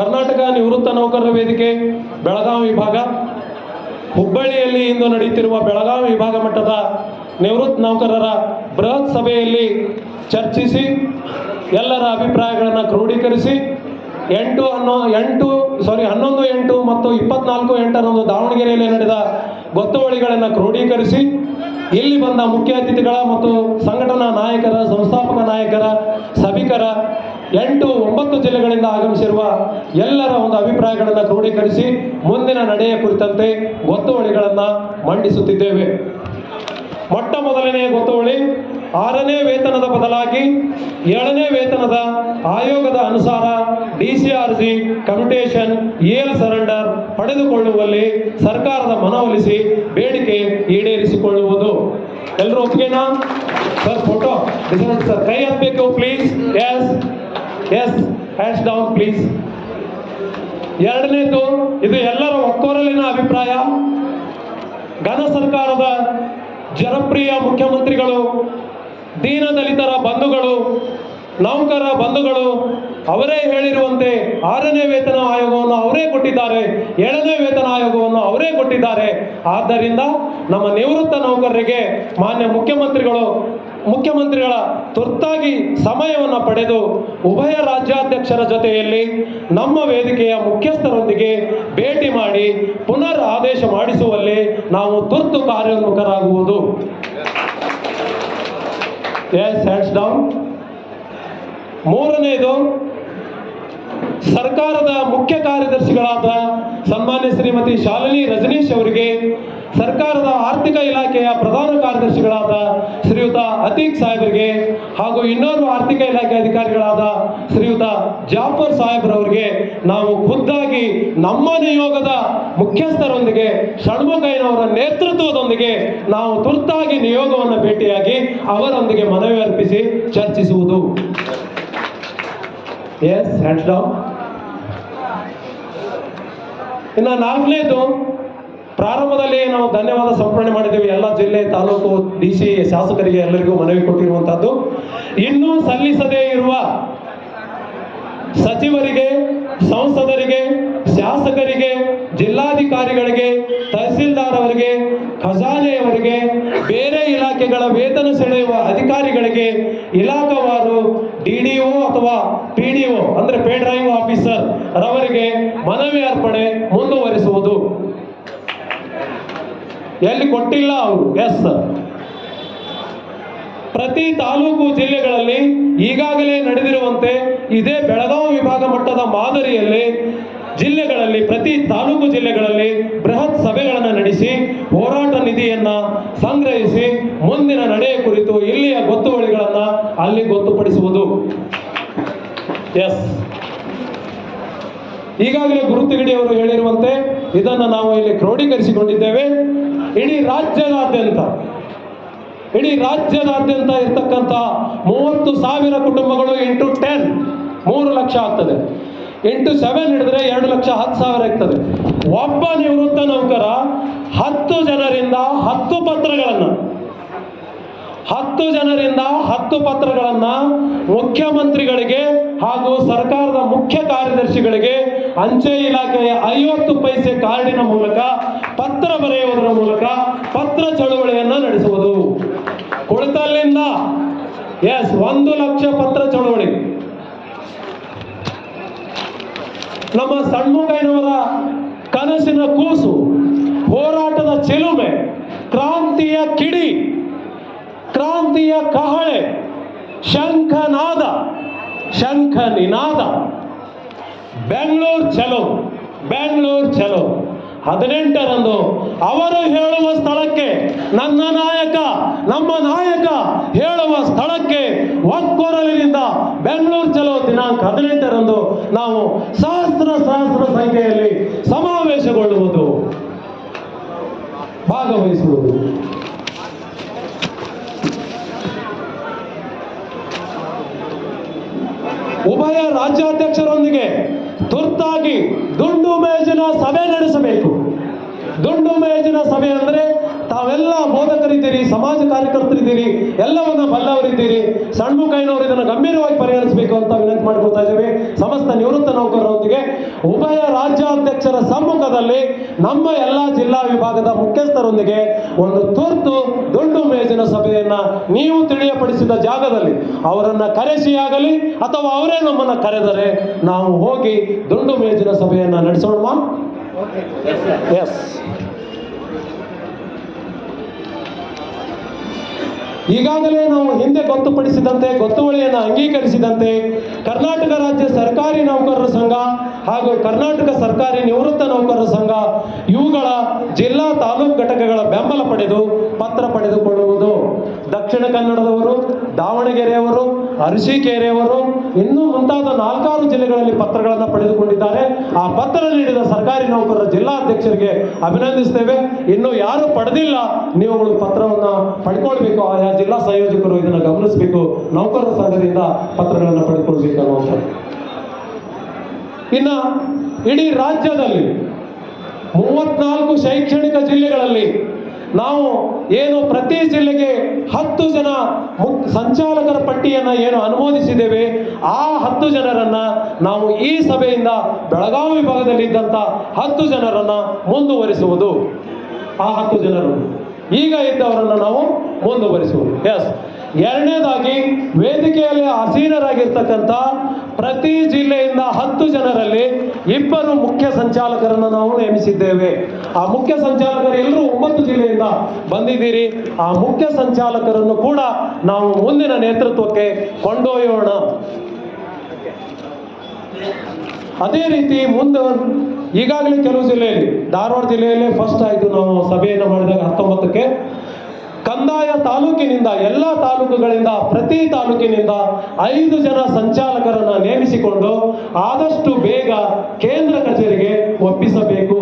ಕರ್ನಾಟಕ ನಿವೃತ್ತ ನೌಕರರ ವೇದಿಕೆ, ಬೆಳಗಾವಿ ವಿಭಾಗ. ಹುಬ್ಬಳ್ಳಿಯಲ್ಲಿ ಇಂದು ನಡೆಯುತ್ತಿರುವ ಬೆಳಗಾವಿ ವಿಭಾಗ ಮಟ್ಟದ ನಿವೃತ್ತ ನೌಕರರ ಬೃಹತ್ ಸಭೆಯಲ್ಲಿ ಚರ್ಚಿಸಿ, ಎಲ್ಲರ ಅಭಿಪ್ರಾಯಗಳನ್ನು ಕ್ರೋಢೀಕರಿಸಿ, ಎಂಟು ಹನ್ನೊ ಎಂಟು ಸಾರಿ ಹನ್ನೊಂದು, ಎಂಟು ಮತ್ತು ಇಪ್ಪತ್ನಾಲ್ಕು, ಎಂಟರಂದು ದಾವಣಗೆರೆಯಲ್ಲಿ ನಡೆದ ಗೊತ್ತುವಳಿಗಳನ್ನು ಕ್ರೋಢೀಕರಿಸಿ, ಇಲ್ಲಿ ಬಂದ ಮುಖ್ಯ ಅತಿಥಿಗಳ ಮತ್ತು ಸಂಘಟನಾ ನಾಯಕರ, ಸಂಸ್ಥಾಪಕ ನಾಯಕರ, ಸಭಿಕರ ಎಂಟು ಒಂಬತ್ತು ಜಿಲ್ಲೆಗಳಿಂದ ಆಗಮಿಸಿರುವ ಎಲ್ಲರ ಒಂದು ಅಭಿಪ್ರಾಯಗಳನ್ನು ಕ್ರೋಢೀಕರಿಸಿ ಮುಂದಿನ ನಡೆಯ ಕುರಿತಂತೆ ಗೊತ್ತುವಳಿಗಳನ್ನು ಮಂಡಿಸುತ್ತಿದ್ದೇವೆ. ಮೊಟ್ಟ ಮೊದಲನೆಯ ಗೊತ್ತುವಳಿ, ಆರನೇ ವೇತನದ ಬದಲಾಗಿ ಏಳನೇ ವೇತನದ ಆಯೋಗದ ಅನುಸಾರ ಡಿಸಿಆರ್ಜಿ ಕಮ್ಯುಟೇಷನ್ ಏಲ್ ಸರೆಂಡರ್ ಪಡೆದುಕೊಳ್ಳುವಲ್ಲಿ ಸರ್ಕಾರದ ಮನವೊಲಿಸಿ ಬೇಡಿಕೆ ಈಡೇರಿಸಿಕೊಳ್ಳುವುದು. ಎಲ್ಲರೂ ಒಪ್ಪಿಗೆನಾ? Sir, photo. ಸರ್ ಕೈ ಹತ್ಬೇಕು please S S hash down please ಎರಡನೇದು, ಇದು ಎಲ್ಲರ ಒಕ್ಕೊರಲಿನ ಅಭಿಪ್ರಾಯ. ಘನ ಸರ್ಕಾರದ ಜನಪ್ರಿಯ ಮುಖ್ಯಮಂತ್ರಿಗಳು, ದೀನದಲಿತರ ಬಂಧುಗಳು, ನೌಕರ ಬಂಧುಗಳು, ಅವರೇ ಹೇಳಿರುವಂತೆ ಆರನೇ ವೇತನ ಆಯೋಗವನ್ನು ಅವರೇ ಕೊಟ್ಟಿದ್ದಾರೆ, ಏಳನೇ ವೇತನ ಆಯೋಗವನ್ನು ಅವರೇ ಕೊಟ್ಟಿದ್ದಾರೆ. ಆದ್ದರಿಂದ ನಮ್ಮ ನಿವೃತ್ತ ನೌಕರರಿಗೆ, ಮಾನ್ಯ ಮುಖ್ಯಮಂತ್ರಿಗಳು ಮುಖ್ಯಮಂತ್ರಿಗಳ ತುರ್ತಾಗಿ ಸಮಯವನ್ನು ಪಡೆದು ಉಭಯ ರಾಜ್ಯಾಧ್ಯಕ್ಷರ ಜೊತೆಯಲ್ಲಿ ನಮ್ಮ ವೇದಿಕೆಯ ಮುಖ್ಯಸ್ಥರೊಂದಿಗೆ ಭೇಟಿ ಮಾಡಿ ಪುನರ್ ಆದೇಶ ಮಾಡಿಸುವಲ್ಲಿ ನಾವು ತುರ್ತು ಕಾರ್ಯೋನ್ಮುಖರಾಗುವುದು. ಎಸ್ ಡೌನ್ ಮೂರನೆಯದು ಸರ್ಕಾರದ ಮುಖ್ಯ ಕಾರ್ಯದರ್ಶಿಗಳಾದ ಸನ್ಮಾನ್ಯ ಶ್ರೀಮತಿ ಶಾಲಿನಿ ರಜನೀಶ್ ಅವರಿಗೆ ಸರ್ಕಾರದ ಆರ್ಥಿಕ ಇಲಾಖೆಯ ಪ್ರಧಾನ ಕಾರ್ಯದರ್ಶಿಗಳಾದ ಶ್ರೀಯುತ ಅತೀಕ್ ಸಾಹೇಬರಿಗೆ ಹಾಗೂ ಇನ್ನೋರ್ವ ಆರ್ಥಿಕ ಇಲಾಖೆ ಅಧಿಕಾರಿಗಳಾದ ಶ್ರೀಯುತ ಜಾಫರ್ ಸಾಹೇಬ್ರವರಿಗೆ ನಾವು ಖುದ್ದಾಗಿ ನಮ್ಮ ನಿಯೋಗದ ಮುಖ್ಯಸ್ಥರೊಂದಿಗೆ ಷಣ್ಮುಖಯ್ಯನವರ ನೇತೃತ್ವದೊಂದಿಗೆ ನಾವು ತುರ್ತಾಗಿ ನಿಯೋಗವನ್ನು ಭೇಟಿಯಾಗಿ ಅವರೊಂದಿಗೆ ಮನವಿ ಅರ್ಪಿಸಿ ಚರ್ಚಿಸುವುದು. ಎಸ್ ಡೌನ್ ಇನ್ನು ನಾಲ್ಕನೇದು ಪ್ರಾರಂಭದಲ್ಲಿ ನಾವು ಧನ್ಯವಾದ ಸಮರ್ಪಣೆ ಮಾಡಿದ್ದೇವೆ ಎಲ್ಲ ಜಿಲ್ಲೆ, ತಾಲೂಕು, ಡಿ ಸಿ, ಶಾಸಕರಿಗೆ ಎಲ್ಲರಿಗೂ ಮನವಿ ಕೊಟ್ಟಿರುವಂತಹದ್ದು. ಇನ್ನೂ ಸಲ್ಲಿಸದೇ ಇರುವ ಸಚಿವರಿಗೆ, ಸಂಸದರಿಗೆ, ಶಾಸಕರಿಗೆ, ಜಿಲ್ಲಾಧಿಕಾರಿಗಳಿಗೆ, ತಹಸೀಲ್ದಾರ್ ಅವರಿಗೆ, ಖಜಾನೆಯವರಿಗೆ, ಬೇರೆ ಇಲಾಖೆಗಳ ವೇತನ ಸೆಳೆಯುವ ಅಧಿಕಾರಿಗಳಿಗೆ ಇಲಾಖಾವಾರು ಡಿಡಿಒ ಅಥವಾ ಪಿಡಿಒ ಅಂದ್ರೆ ಪೇ ಡ್ರೈವಿಂಗ್ ಆಫೀಸರ್ ರವರಿಗೆ ಮನವಿ ಅರ್ಪಣೆ ಮುಂದುವರಿಸುವುದು. ಎಲ್ಲಿ ಕೊಟ್ಟಿಲ್ಲ ಅವರು? ಎಸ್ ಪ್ರತಿ ತಾಲೂಕು ಜಿಲ್ಲೆಗಳಲ್ಲಿ ಈಗಾಗಲೇ ನಡೆದಿರುವಂತೆ ಇದೇ ಬೆಳಗಾವಿ ವಿಭಾಗ ಮಟ್ಟದ ಮಾದರಿಯಲ್ಲಿ ಜಿಲ್ಲೆಗಳಲ್ಲಿ, ಪ್ರತಿ ತಾಲೂಕು ಜಿಲ್ಲೆಗಳಲ್ಲಿ ಬೃಹತ್ ಸಭೆಗಳನ್ನು ನಡೆಸಿ, ಹೋರಾಟ ನಿಧಿಯನ್ನ ಸಂಗ್ರಹಿಸಿ, ಮುಂದಿನ ನಡೆಯ ಕುರಿತು ಇಲ್ಲಿಯ ಗೊತ್ತುವಳಿಗಳನ್ನು ಅಲ್ಲಿ ಗೊತ್ತುಪಡಿಸುವುದು. ಎಸ್ ಈಗಾಗಲೇ ಗುರುತಿಗಡಿ ಅವರು ಹೇಳಿರುವಂತೆ ಇದನ್ನು ನಾವು ಇಲ್ಲಿ ಕ್ರೋಢೀಕರಿಸಿಕೊಂಡಿದ್ದೇವೆ ಇಡೀ ರಾಜ್ಯದಾದ್ಯಂತ ಇಡೀ ರಾಜ್ಯದಾದ್ಯಂತ ಇರ್ತಕ್ಕಂಥ ಮೂವತ್ತು ಸಾವಿರ ಕುಟುಂಬಗಳು ಇಂಟು ಟೆನ್ ಮೂರು ಲಕ್ಷ ಆಗ್ತದೆ. ಇಂಟು ಸೆವೆನ್ ಹಿಡಿದ್ರೆ ಎರಡು ಲಕ್ಷ ಹತ್ತು ಸಾವಿರ ಇರ್ತದೆ. ಒಬ್ಬ ನಿವೃತ್ತ ನೌಕರ ಹತ್ತು ಜನರಿಂದ ಹತ್ತು ಪತ್ರಗಳನ್ನು, ಹತ್ತು ಜನರಿಂದ ಹತ್ತು ಪತ್ರಗಳನ್ನು ಮುಖ್ಯಮಂತ್ರಿಗಳಿಗೆ ಹಾಗೂ ಸರ್ಕಾರದ ಮುಖ್ಯ ಕಾರ್ಯದರ್ಶಿಗಳಿಗೆ ಅಂಚೆ ಇಲಾಖೆಯ ಐವತ್ತು ಪೈಸೆ ಕಾರ್ಡಿನ ಮೂಲಕ ಪತ್ರ ಬರೆಯುವುದರ ಮೂಲಕ ಪತ್ರ ಚಳುವಳಿಯನ್ನ ನಡೆಸುವುದು. ಕುಳಿತಲ್ಲಿಂದ ಎಸ್ ಒಂದು ಲಕ್ಷ ಪತ್ರ ಚಳುವಳಿ. ನಮ್ಮ ಸಣ್ಮುಖನವರ ಕನಸಿನ ಕೂಸು, ಹೋರಾಟದ ಚಿಲುಮೆ, ಕ್ರಾಂತಿಯ ಕಿಡಿ, ಕ್ರಾಂತಿಯ ಕಹಳೆ, ಶಂಖನಾದ ಶಂಖ ನಿನಾದ ಬೆಂಗಳೂರು ಚಲೋ ಬೆಂಗಳೂರು ಚಲೋ. ಹದಿನೆಂಟರಂದು ಅವರು ಹೇಳುವ ಸ್ಥಳಕ್ಕೆ ನನ್ನ ನಾಯಕ, ನಮ್ಮ ನಾಯಕ ಹೇಳುವ ಸ್ಥಳಕ್ಕೆ ಒಕ್ಕೊರಲಿನಿಂದ ಬೆಂಗಳೂರು ಚಲೋ ದಿನಾಂಕ ಹದಿನೆಂಟರಂದು ನಾವು ಸಹಸ್ರ ಸಹಸ್ರ ಸಂಖ್ಯೆಯಲ್ಲಿ ಸಮಾವೇಶಗೊಳ್ಳುವುದು. ಭಾಗವಹಿಸುವುದು. ಉಭಯ ರಾಜ್ಯಾಧ್ಯಕ್ಷರೊಂದಿಗೆ ತುರ್ತಾಗಿ ದುಂಡು ಮೇಜಿನ ಸಭೆ ನಡೆಸಬೇಕು. ದುಂಡು ಮೇಜಿನ ಸಭೆ ಅಂದರೆ ತಾವೆಲ್ಲ ಬೋಧಕರಿದ್ದೀರಿ, ಸಮಾಜ ಕಾರ್ಯಕರ್ತರಿದ್ದೀರಿ, ಎಲ್ಲವನ್ನ ಬಲ್ಲವರಿದ್ದೀರಿ. ಸಣ್ಣ ಕೈನವರು ಇದನ್ನು ಗಂಭೀರವಾಗಿ ಪರಿಹರಿಸಬೇಕು ಅಂತ ವಿನಂತಿ ಮಾಡ್ಕೊಳ್ತಾ ಇದ್ದೀವಿ. ಸಮಸ್ತ ನಿವೃತ್ತ ನೌಕರರೊಂದಿಗೆ ಉಭಯ ರಾಜ್ಯಾಧ್ಯಕ್ಷರ ಸಮ್ಮುಖದಲ್ಲಿ ನಮ್ಮ ಎಲ್ಲ ಜಿಲ್ಲಾ ವಿಭಾಗದ ಮುಖ್ಯಸ್ಥರೊಂದಿಗೆ ಒಂದು ತುರ್ತು ದುಂಡು ಮೇಜಿನ ಸಭೆಯನ್ನ ನೀವು ತಿಳಿಯಪಡಿಸಿದ ಜಾಗದಲ್ಲಿ ಅವರನ್ನ ಕರೆಸಿ ಆಗಲಿ ಅಥವಾ ಅವರೇ ನಮ್ಮನ್ನ ಕರೆದರೆ ನಾವು ಹೋಗಿ ದುಂಡು ಮೇಜಿನ ಸಭೆಯನ್ನ ನಡೆಸೋಣ ಎಸ್ ಈಗಾಗಲೇ ನಾವು ಹಿಂದೆ ಗೊತ್ತುಪಡಿಸಿದಂತೆ, ಗೊತ್ತುವಳಿಯನ್ನು ಅಂಗೀಕರಿಸಿದಂತೆ ಕರ್ನಾಟಕ ರಾಜ್ಯ ಸರ್ಕಾರಿ ನೌಕರರ ಸಂಘ ಹಾಗೂ ಕರ್ನಾಟಕ ಸರ್ಕಾರಿ ನಿವೃತ್ತ ನೌಕರರ ಸಂಘ ಇವುಗಳ ಜಿಲ್ಲಾ ತಾಲೂಕು ಘಟಕಗಳ ಬೆಂಬಲ ಪಡೆದು ಪತ್ರ ಪಡೆದುಕೊಳ್ಳುವುದು. ದಕ್ಷಿಣ ಕನ್ನಡದವರು, ದಾವಣಗೆರೆಯವರು ಅರಸೀಕೆರೆಯವರು ಇನ್ನೂ ಮುಂತಾದ ನಾಲ್ಕಾರು ಜಿಲ್ಲೆಗಳಲ್ಲಿ ಪತ್ರಗಳನ್ನು ಪಡೆದುಕೊಂಡಿದ್ದಾರೆ. ಆ ಪತ್ರ ನೀಡಿದ ಸರ್ಕಾರಿ ನೌಕರರ ಜಿಲ್ಲಾಧ್ಯಕ್ಷರಿಗೆ ಅಭಿನಂದಿಸ್ತೇವೆ. ಇನ್ನು ಯಾರು ಪಡೆದಿಲ್ಲ ನೀವುಗಳು ಪತ್ರವನ್ನು ಪಡ್ಕೊಳ್ಬೇಕು. ಆಯಾ ಜಿಲ್ಲಾ ಸಂಯೋಜಕರು ಇದನ್ನು ಗಮನಿಸಬೇಕು. ನೌಕರರ ಸಂಘದಿಂದ ಪತ್ರಗಳನ್ನು ಪಡೆದುಕೊಳ್ಬೇಕು ಇನ್ನ ಇಡೀ ರಾಜ್ಯದಲ್ಲಿ ಮೂವತ್ನಾಲ್ಕು ಶೈಕ್ಷಣಿಕ ಜಿಲ್ಲೆಗಳಲ್ಲಿ ನಾವು ಏನು ಪ್ರತಿ ಜಿಲ್ಲೆಗೆ ಹತ್ತು ಜನ ಸಂಚಾಲಕರ ಪಟ್ಟಿಯನ್ನು ಏನು ಅನುಮೋದಿಸಿದ್ದೇವೆ, ಆ ಹತ್ತು ಜನರನ್ನು ನಾವು ಈ ಸಭೆಯಿಂದ ಬೆಳಗಾವಿ ವಿಭಾಗದಲ್ಲಿ ಇದ್ದಂಥ ಹತ್ತು ಜನರನ್ನು ಮುಂದುವರಿಸುವುದು. ಆ ಹತ್ತು ಜನರು ಈಗ ಇದ್ದವರನ್ನು ನಾವು ಮುಂದುವರಿಸುವುದು. ಎಸ್ ಎರಡನೇದಾಗಿ ವೇದಿಕೆಯಲ್ಲಿ ಆಸೀನರಾಗಿರ್ತಕ್ಕಂಥ ಪ್ರತಿ ಜಿಲ್ಲೆಯಿಂದ ಹತ್ತು ಜನರಲ್ಲಿ ಇಬ್ಬರು ಮುಖ್ಯ ಸಂಚಾಲಕರನ್ನು ನಾವು ನೇಮಿಸಿದ್ದೇವೆ. ಆ ಮುಖ್ಯ ಸಂಚಾಲಕರು ಎಲ್ಲರೂ ಒಂಬತ್ತು ಜಿಲ್ಲೆಯಿಂದ ಬಂದಿದ್ದೀರಿ. ಆ ಮುಖ್ಯ ಸಂಚಾಲಕರನ್ನು ಕೂಡ ನಾವು ಮುಂದಿನ ನೇತೃತ್ವಕ್ಕೆ ಕೊಂಡೊಯ್ಯೋಣ. ಅದೇ ರೀತಿ ಮುಂದೆ ಈಗಾಗಲೇ ಕೆಲವು ಜಿಲ್ಲೆಯಲ್ಲಿ ಧಾರವಾಡ ಜಿಲ್ಲೆಯಲ್ಲೇ ಫಸ್ಟ್ ಆಯಿತು. ನಾವು ಸಭೆಯನ್ನು ಮಾಡಿದಾಗ ಹತ್ತೊಂಬತ್ತಕ್ಕೆ ಕಂದಾಯ ತಾಲೂಕಿನಿಂದ ಎಲ್ಲ ತಾಲೂಕುಗಳಿಂದ, ಪ್ರತಿ ತಾಲೂಕಿನಿಂದ ಐದು ಜನ ಸಂಚಾಲಕರನ್ನ ನೇಮಿಸಿಕೊಂಡು ಆದಷ್ಟು ಬೇಗ ಕೇಂದ್ರ ಕಚೇರಿಗೆ ಒಪ್ಪಿಸಬೇಕು.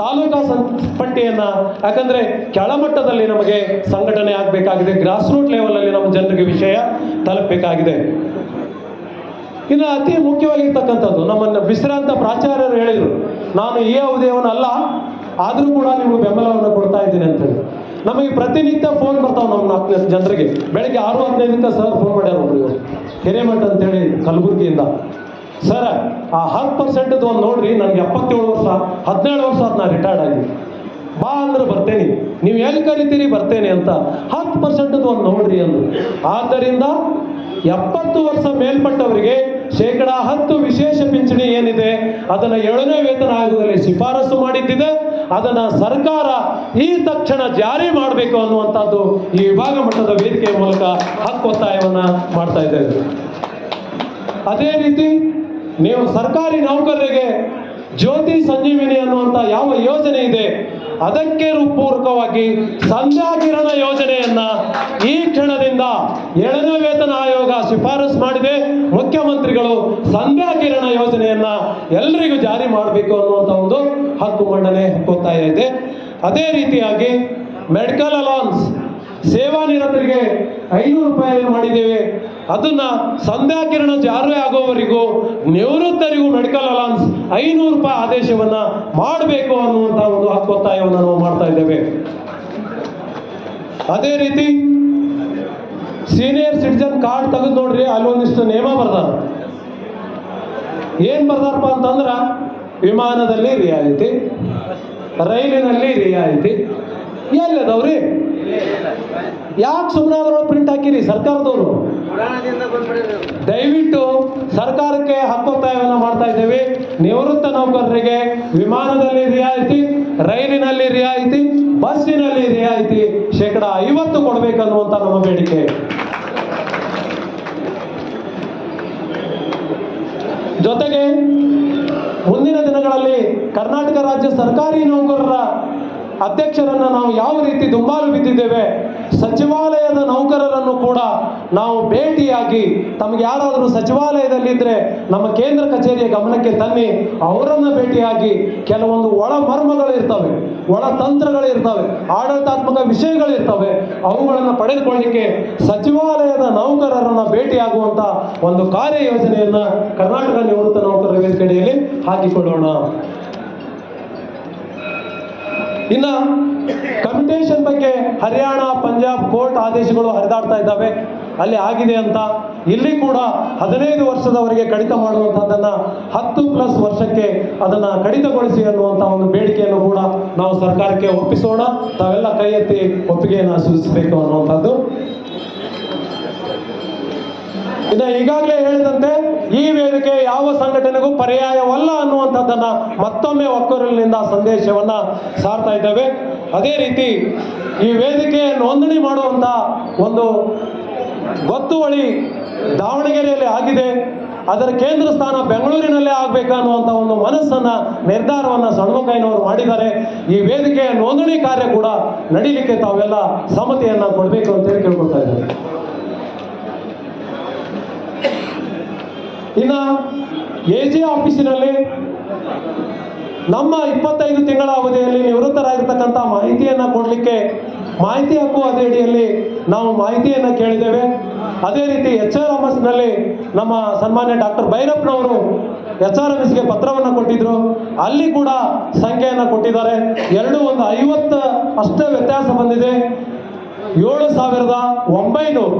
ತಾಲೂಕಾ ಪಟ್ಟಿಯನ್ನ, ಯಾಕಂದ್ರೆ ಕೆಳಮಟ್ಟದಲ್ಲಿ ನಮಗೆ ಸಂಘಟನೆ ಆಗಬೇಕಾಗಿದೆ ಗ್ರಾಸ್ ರೂಟ್ ಲೆವೆಲ್ ಅಲ್ಲಿ ನಮ್ಮ ಜನರಿಗೆ ವಿಷಯ ತಲುಪಬೇಕಾಗಿದೆ. ಇನ್ನು ಅತಿ ಮುಖ್ಯವಾಗಿರ್ತಕ್ಕಂಥದ್ದು, ನಮ್ಮನ್ನು ವಿಶ್ರಾಂತ ಪ್ರಾಚಾರ್ಯರು ಹೇಳಿದರು, ನಾನು ಈ ಅವಧಿಯವನಲ್ಲ, ಆದರೂ ಕೂಡ ನಿಮಗೆ ಬೆಂಬಲವನ್ನು ಕೊಡ್ತಾ ಇದ್ದೀನಿ ಅಂತೇಳಿ. ನಮಗೆ ಪ್ರತಿನಿತ್ಯ ಫೋನ್ ಬರ್ತಾವೆ ನಮ್ಮ ನಾಲ್ಕು ಜನರಿಗೆ. ಬೆಳಗ್ಗೆ ಆರು ಹದಿನೈದಕ್ಕೆ ಸರ್ ಫೋನ್ ಮಾಡ್ಯಾರ ಒಬ್ರು ಹಿರೇಮಠ ಅಂತೇಳಿ ಕಲಬುರಗಿಯಿಂದ. ಸರ್ ಆ ಹತ್ತು ಪರ್ಸೆಂಟ್ದು ಒಂದು ನೋಡ್ರಿ, ನನಗೆ ಎಪ್ಪತ್ತೇಳು ವರ್ಷ, ಹದಿನೇಳು ವರ್ಷ ಅದು ನಾ ರಿಟೈರ್ಡ್ ಆಗಿ. ಬಾ ಅಂದ್ರೆ ಬರ್ತೇನೆ. ನೀವು ಎಲ್ಲಿ ಕರಿತೀರಿ ಬರ್ತೇನೆ ಅಂತ ಹತ್ತು ಪರ್ಸೆಂಟ್ದು ಒಂದು ನೋಡ್ರಿ ಅಂದ್ರು. ಆದ್ದರಿಂದ ಎಪ್ಪತ್ತು ವರ್ಷ ಮೇಲ್ಪಟ್ಟವರಿಗೆ ಶೇಕಡಾ ಹತ್ತು ವಿಶೇಷ ಪಿಂಚಣಿ ಏನಿದೆ, ಅದನ್ನ ಏಳನೇ ವೇತನ ಆಯೋಗದಲ್ಲಿ ಶಿಫಾರಸು ಮಾಡಿದ್ದಿದೆ. ಅದನ್ನ ಸರ್ಕಾರ ಈ ತಕ್ಷಣ ಜಾರಿ ಮಾಡಬೇಕು ಅನ್ನುವಂಥದ್ದು ಈ ವಿಭಾಗ ಮಟ್ಟದ ವೇದಿಕೆಯ ಮೂಲಕ ಹಕ್ಕು ಒತ್ತಾಯವನ್ನ ಮಾಡ್ತಾ ಇದ್ದೇವೆ. ಅದೇ ರೀತಿ ನೀವು ಸರ್ಕಾರಿ ನೌಕರರಿಗೆ ಜ್ಯೋತಿ ಸಂಜೀವಿನಿ ಅನ್ನುವಂಥ ಯಾವ ಯೋಜನೆ ಇದೆ ಅದಕ್ಕೆ ಪೂರಕವಾಗಿ ಸಂಧ್ಯಾಕಿರಣ ಯೋಜನೆಯನ್ನ ಈ ಕ್ಷಣದಿಂದ ಏಳನೇ ವೇತನ ಆಯೋಗ ಶಿಫಾರಸು ಮಾಡಿದೆ. ಮುಖ್ಯಮಂತ್ರಿಗಳು ಸಂಧ್ಯಾಕಿರಣ ಯೋಜನೆಯನ್ನ ಎಲ್ಲರಿಗೂ ಜಾರಿ ಮಾಡಬೇಕು ಅನ್ನುವಂಥ ಒಂದು ಹಕ್ಕು ಮಂಡನೆ ಒತ್ತಾಯ ಇದೆ. ಅದೇ ರೀತಿಯಾಗಿ ಮೆಡಿಕಲ್ ಅಲೌನ್ಸ್ ಸೇವಾ ನಿರತರಿಗೆ ಐನೂರು ರೂಪಾಯಿ ಮಾಡಿದ್ದೇವೆ. ಅದನ್ನ ಸಂಧ್ಯಾಕಿರಣ ಜಾರಿ ಆಗೋವರೆಗೂ ನಿವೃತ್ತರಿಗೂ ಮೆಡಿಕಲ್ ಅಲೌನ್ಸ್ ಐನೂರು ರೂಪಾಯಿ ಆದೇಶವನ್ನ ಮಾಡಬೇಕು ಅನ್ನುವಂಥ ಒಂದು ಹಕ್ಕೊತ್ತಾಯವನ್ನು ನಾವು ಮಾಡ್ತಾ ಇದ್ದೇವೆ. ಅದೇ ರೀತಿ ಸೀನಿಯರ್ ಸಿಟಿಜನ್ ಕಾರ್ಡ್ ತೆಗೆದು ನೋಡ್ರಿ, ಅಲ್ಲಿ ಒಂದಿಷ್ಟು ನಿಯಮ ಬರ್ದಾರ ಏನ್ ಬರ್ದಾರಪ್ಪ ಅಂತಂದ್ರ, ವಿಮಾನದಲ್ಲಿ ರಿಯಾಯಿತಿ, ರೈಲಿನಲ್ಲಿ ರಿಯಾಯಿತಿ, ಎಲ್ಲದವ್ರಿ. ಯಾಕೆ ಸುಮ್ಮನಾದ್ರು ಪ್ರಿಂಟ್ ಹಾಕಿರಿ? ಸರ್ಕಾರದವರು. ದಯವಿಟ್ಟು ಸರ್ಕಾರಕ್ಕೆ ಹಕ್ಕೊತ್ತಾಯವನ್ನು ಮಾಡ್ತಾ ಇದ್ದೇವೆ. ನಿವೃತ್ತ ನೌಕರರಿಗೆ ವಿಮಾನದಲ್ಲಿ ರಿಯಾಯಿತಿ, ರೈಲಿನಲ್ಲಿ ರಿಯಾಯಿತಿ, ಬಸ್ಸಿನಲ್ಲಿ ರಿಯಾಯಿತಿ ಶೇಕಡ ಐವತ್ತು ಕೊಡಬೇಕನ್ನುವಂಥ ನಮ್ಮ ಬೇಡಿಕೆ. ಜೊತೆಗೆ ಮುಂದಿನ ದಿನಗಳಲ್ಲಿ ಕರ್ನಾಟಕ ರಾಜ್ಯ ಸರ್ಕಾರಿ ನೌಕರರ ಅಧ್ಯಕ್ಷರನ್ನ ನಾವು ಯಾವ ರೀತಿ ದುಂಬಾಲು ಬಿದ್ದಿದ್ದೇವೆ, ಸಚಿವಾಲಯದ ನೌಕರರನ್ನು ಕೂಡ ನಾವು ಭೇಟಿಯಾಗಿ ತಮಗೆ ಯಾರಾದರೂ ಸಚಿವಾಲಯದಲ್ಲಿದ್ದರೆ ನಮ್ಮ ಕೇಂದ್ರ ಕಚೇರಿಯ ಗಮನಕ್ಕೆ ತನ್ನಿ, ಅವರನ್ನು ಭೇಟಿಯಾಗಿ ಕೆಲವೊಂದು ಒಳ ಮರ್ಮಗಳು ಇರ್ತವೆ, ಒಳ ತಂತ್ರಗಳು ಇರ್ತವೆ, ಆಡಳಿತಾತ್ಮಕ ವಿಷಯಗಳು ಇರ್ತವೆ, ಅವುಗಳನ್ನು ಪಡೆದುಕೊಳ್ಳಿಕ್ಕೆ ಸಚಿವಾಲಯದ ನೌಕರರನ್ನು ಭೇಟಿಯಾಗುವಂಥ ಒಂದು ಕಾರ್ಯಯೋಜನೆಯನ್ನ ಕರ್ನಾಟಕ ನಿವೃತ್ತ ನೌಕರರ ವೇದಿಕೆಯಲ್ಲಿ ಹಾಕಿಕೊಳ್ಳೋಣ. ಇನ್ನ ಕಮ್ಯುಟೇಷನ್ ಬಗ್ಗೆ ಹರಿಯಾಣ, ಪಂಜಾಬ್ ಕೋರ್ಟ್ ಆದೇಶಗಳು ಹರಿದಾಡ್ತಾ ಇದ್ದಾವೆ. ಅಲ್ಲಿ ಆಗಿದೆ ಅಂತ ಇಲ್ಲಿ ಕೂಡ ಹದಿನೈದು ವರ್ಷದವರೆಗೆ ಕಡಿತ ಮಾಡುವಂಥದ್ದನ್ನು ಹತ್ತು ಪ್ಲಸ್ ವರ್ಷಕ್ಕೆ ಅದನ್ನ ಕಡಿತಗೊಳಿಸಿ ಅನ್ನುವಂತ ಒಂದು ಬೇಡಿಕೆಯನ್ನು ಕೂಡ ನಾವು ಸರ್ಕಾರಕ್ಕೆ ಒಪ್ಪಿಸೋಣ. ತಾವೆಲ್ಲ ಕೈ ಎತ್ತಿ ಒಪ್ಪಿಗೆಯನ್ನು ಸೂಚಿಸಬೇಕು ಅನ್ನುವಂಥದ್ದು ಇನ್ನು ಈಗಾಗಲೇ ಹೇಳಿದಂತೆ ಈ ವೇದಿಕೆ ಯಾವ ಸಂಘಟನೆಗೂ ಪರ್ಯಾಯವಲ್ಲ ಅನ್ನುವಂಥದ್ದನ್ನ ಮತ್ತೊಮ್ಮೆ ಒಕ್ಕೂರಿನಿಂದ ಸಂದೇಶವನ್ನ ಸಾರ್ತಾ ಇದ್ದೇವೆ. ಅದೇ ರೀತಿ ಈ ವೇದಿಕೆ ನೋಂದಣಿ ಮಾಡುವಂತ ಒಂದು ಗೊತ್ತುವಳಿ ದಾವಣಗೆರೆಯಲ್ಲಿ ಆಗಿದೆ. ಅದರ ಕೇಂದ್ರ ಸ್ಥಾನ ಬೆಂಗಳೂರಿನಲ್ಲೇ ಆಗ್ಬೇಕನ್ನುವಂತ ಒಂದು ಮನಸ್ಸನ್ನ, ನಿರ್ಧಾರವನ್ನ ಸಣ್ಮುಖಯ್ಯನವರು ಮಾಡಿದ್ದಾರೆ. ಈ ವೇದಿಕೆಯ ನೋಂದಣಿ ಕಾರ್ಯ ಕೂಡ ನಡೀಲಿಕ್ಕೆ ತಾವೆಲ್ಲ ಸಮ್ಮತಿಯನ್ನ ಕೊಡಬೇಕು ಅಂತೇಳಿ ಕೇಳ್ಕೊಳ್ತಾ ಇದ್ದಾರೆ ಇನ್ನ ಎ ಜಿ ಆಫೀಸಿನಲ್ಲಿ ನಮ್ಮ ಇಪ್ಪತ್ತೈದು ತಿಂಗಳ ಅವಧಿಯಲ್ಲಿ ನಿವೃತ್ತರಾಗಿರ್ತಕ್ಕಂಥ ಮಾಹಿತಿಯನ್ನ ಕೊಡಲಿಕ್ಕೆ ಮಾಹಿತಿ ಹಕ್ಕು ಅಡಿಯಲ್ಲಿ ನಾವು ಮಾಹಿತಿಯನ್ನ ಕೇಳಿದ್ದೇವೆ. ಅದೇ ರೀತಿ ಎಚ್ ಆರ್ನಲ್ಲಿ ನಮ್ಮ ಸನ್ಮಾನ್ಯ ಡಾಕ್ಟರ್ ಭೈರಪ್ಪನವರು ಎಚ್ ಆರ್ ಎಸ್ಗೆ ಪತ್ರವನ್ನು ಕೊಟ್ಟಿದ್ರು. ಅಲ್ಲಿ ಕೂಡ ಸಂಖ್ಯೆಯನ್ನು ಕೊಟ್ಟಿದ್ದಾರೆ. ಎರಡು ಒಂದು ಐವತ್ತು ಅಷ್ಟೇ ವ್ಯತ್ಯಾಸ ಬಂದಿದೆ. ಏಳು ಸಾವಿರದ ಒಂಬೈನೂರು.